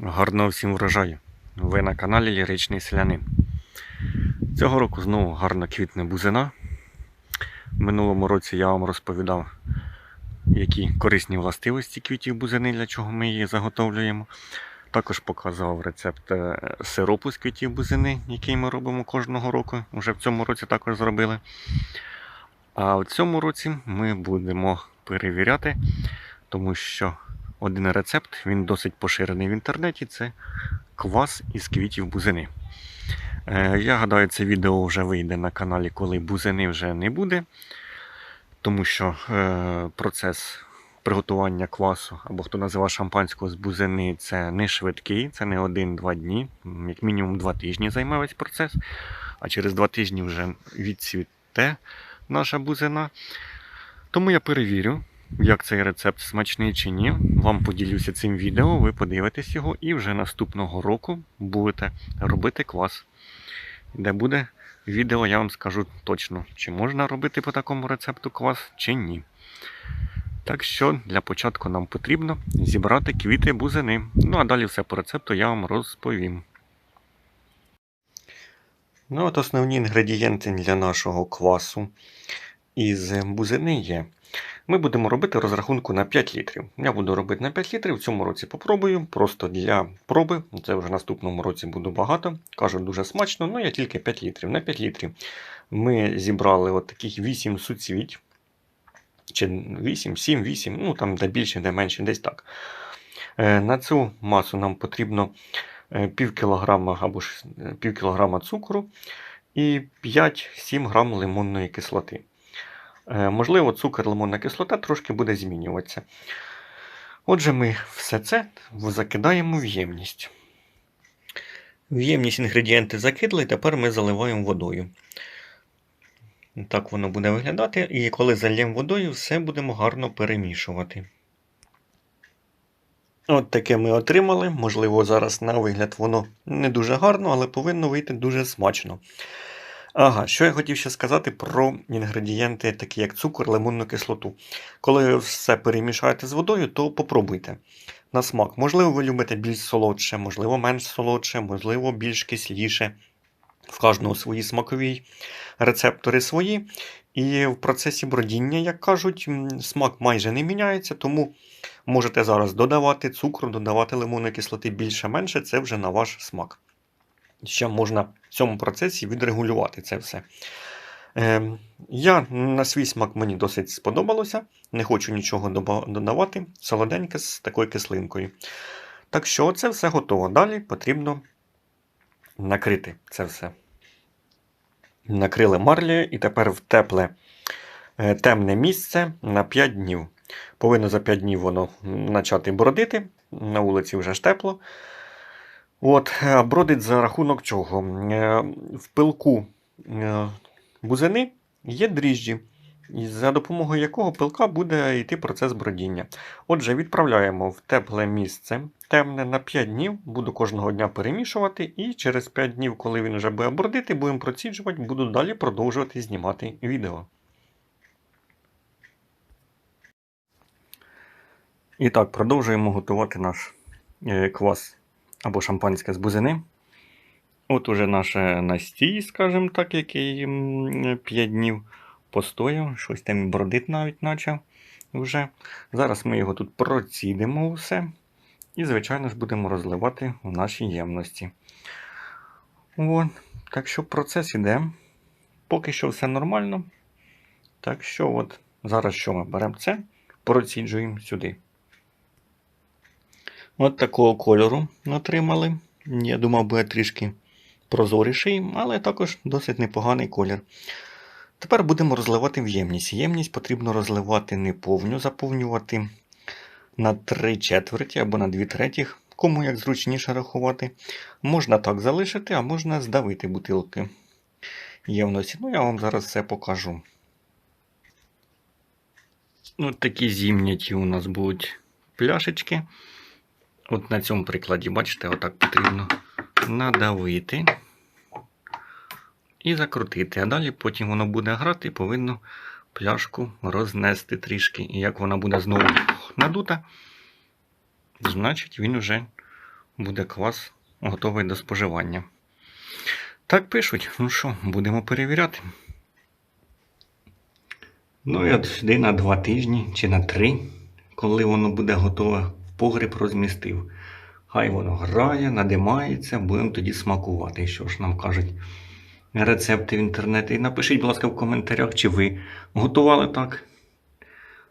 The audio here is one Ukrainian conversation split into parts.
Гарного всім врожаю. Ви на каналі Ліричний Селянин. Цього року знову гарно квітне бузина. В минулому році я вам розповідав, які корисні властивості квітів бузини, для чого ми її заготовлюємо. Також показував рецепт е, сиропу з квітів бузини, який ми робимо кожного року. Уже в цьому році також зробили. А в цьому році ми будемо перевіряти, тому що один рецепт, він досить поширений в інтернеті. Це квас із квітів бузини. Е, Я гадаю, це відео вже вийде на каналі, коли бузини вже не буде, тому що е, процес приготування квасу, або хто називає шампанського з бузини, це не швидкий, це не один-два дні, як мінімум два тижні займе весь процес. А через два тижні вже відцвіте наша бузина. Тому я перевірю, як цей рецепт смачний чи ні. Вам поділюся цим відео, ви подивитесь його і вже наступного року будете робити квас. Де буде відео, я вам скажу точно, чи можна робити по такому рецепту квас, чи ні. Так що для початку нам потрібно зібрати квіти бузини. Ну а далі все по рецепту я вам розповім. Ну, от основні інгредієнти для нашого квасу із бузини є. Ми будемо робити розрахунку на 5 літрів. Я буду робити на 5 літрів. В цьому році попробую. Просто для проби. Це вже в наступному році буду багато. Кажуть, дуже смачно, ну я тільки 5 літрів. На 5 літрів ми зібрали от таких 8 суцвіть. Чи 8, 7, 8, ну там де більше, де менше, десь так. Е, На цю масу нам потрібно е, пів кілограма або ж е, пів кілограма цукру і 5-7 грам лимонної кислоти. Е, Можливо, цукор, лимонна кислота трошки буде змінюватися. Отже, ми все це закидаємо в ємність. В ємність інгредієнти закидали, тепер ми заливаємо водою. Так воно буде виглядати, і коли зальємо водою, все будемо гарно перемішувати. От таке ми отримали. Можливо, зараз на вигляд воно не дуже гарно, але повинно вийти дуже смачно. Ага, що я хотів ще сказати про інгредієнти, такі як цукор, лимонну кислоту. Коли все перемішаєте з водою, то попробуйте на смак. Можливо, ви любите більш солодше, можливо, менш солодше, можливо, більш кисліше. В кожного свої смакові рецептори свої. І в процесі бродіння, як кажуть, смак майже не міняється, тому можете зараз додавати цукру, додавати лимонної кислоти більше-менше, це вже на ваш смак. Ще можна в цьому процесі відрегулювати це все. Е, я на свій смак мені досить сподобалося. Не хочу нічого додавати. Солоденьке з такою кислинкою. Так що це все готово. Далі потрібно накрити це все. Накрили марлею і тепер в тепле е, темне місце на 5 днів. Повинно за 5 днів воно почати бродити. На вулиці вже ж тепло. От, е, бродить за рахунок чого? Е, В пилку е, бузини є дріжджі, за допомогою якого пилка буде йти процес бродіння. Отже, відправляємо в тепле місце, темне на 5 днів, буду кожного дня перемішувати, і через 5 днів, коли він вже буде бродити, будемо проціджувати, буду далі продовжувати знімати відео. І так, продовжуємо готувати наш квас або шампанське з бузини. От уже наше настій, скажімо так, який 5 днів постояв, щось там бродить навіть почав вже. Зараз ми його тут процідимо все. І, звичайно ж, будемо розливати в наші ємності. От. Так що процес іде. Поки що все нормально. Так що, от, зараз що ми беремо це, проціджуємо сюди. От такого кольору отримали. Я думав, буде трішки прозоріший, але також досить непоганий колір. Тепер будемо розливати в ємність. Ємність потрібно розливати не повню, заповнювати на 3 четверті або на 2 третіх, кому як зручніше рахувати. Можна так залишити, а можна здавити бутилки ємності. Ну, я вам зараз все покажу. От такі зімняті у нас будуть пляшечки. От на цьому прикладі, бачите, отак потрібно надавити і закрутити. А далі потім воно буде грати і повинно пляшку рознести трішки. І як вона буде знову надута, значить він вже буде квас готовий до споживання. Так пишуть. Ну що, будемо перевіряти. Ну і от сюди на два тижні чи на три, коли воно буде готове, в погріб розмістив. Хай воно грає, надимається, будемо тоді смакувати. Що ж нам кажуть рецепти в інтернеті. І напишіть, будь ласка, в коментарях, чи ви готували так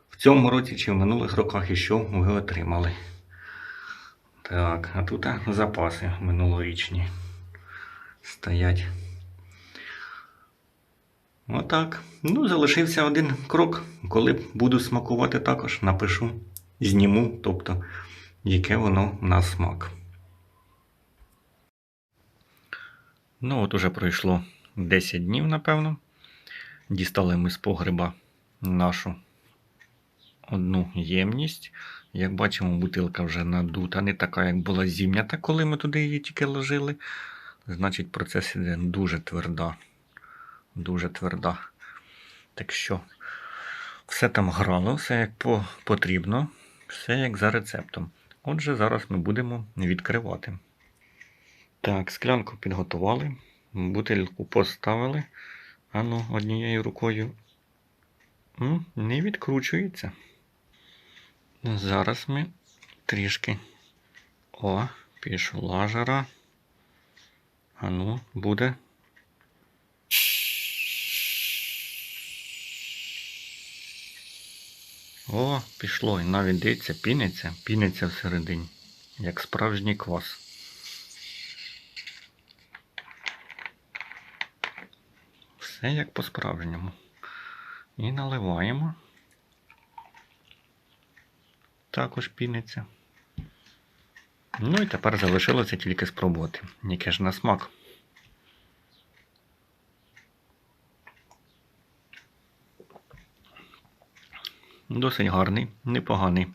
в цьому році чи в минулих роках і що ви отримали. Так, а тут запаси минулорічні стоять. Отак. Ну, залишився один крок. Коли буду смакувати також, напишу, зніму, тобто, яке воно на смак. Ну, от уже пройшло 10 днів, напевно. Дістали ми з погреба нашу одну ємність. Як бачимо, бутилка вже надута, не така, як була зім'ята, коли ми туди її тільки ложили. Значить, процес іде дуже тверда. Дуже тверда. Так що, все там грало, все як по- потрібно, все як за рецептом. Отже, зараз ми будемо відкривати. Так, склянку підготували, бутильку поставили. Ану, однією рукою не відкручується. Зараз ми трішки. О, пішла жара. Ану, буде. О, пішло. І навіть дивіться, піниться, піниться всередині, як справжній квас. Все як по-справжньому. І наливаємо. Також піниться. Ну і тепер залишилося тільки спробувати. Яке ж на смак. Досить гарний, непоганий.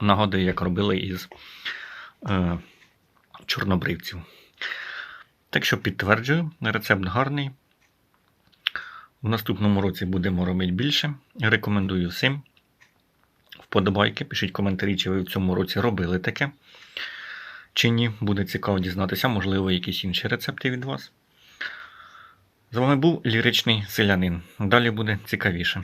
Нагадую, як робили із е, чорнобривців. Так що підтверджую, рецепт гарний. В наступному році будемо робити більше. Рекомендую всім. Вподобайки, пишіть коментарі, чи ви в цьому році робили таке. Чи ні, буде цікаво дізнатися, можливо, якісь інші рецепти від вас. З вами був ліричний селянин. Далі буде цікавіше.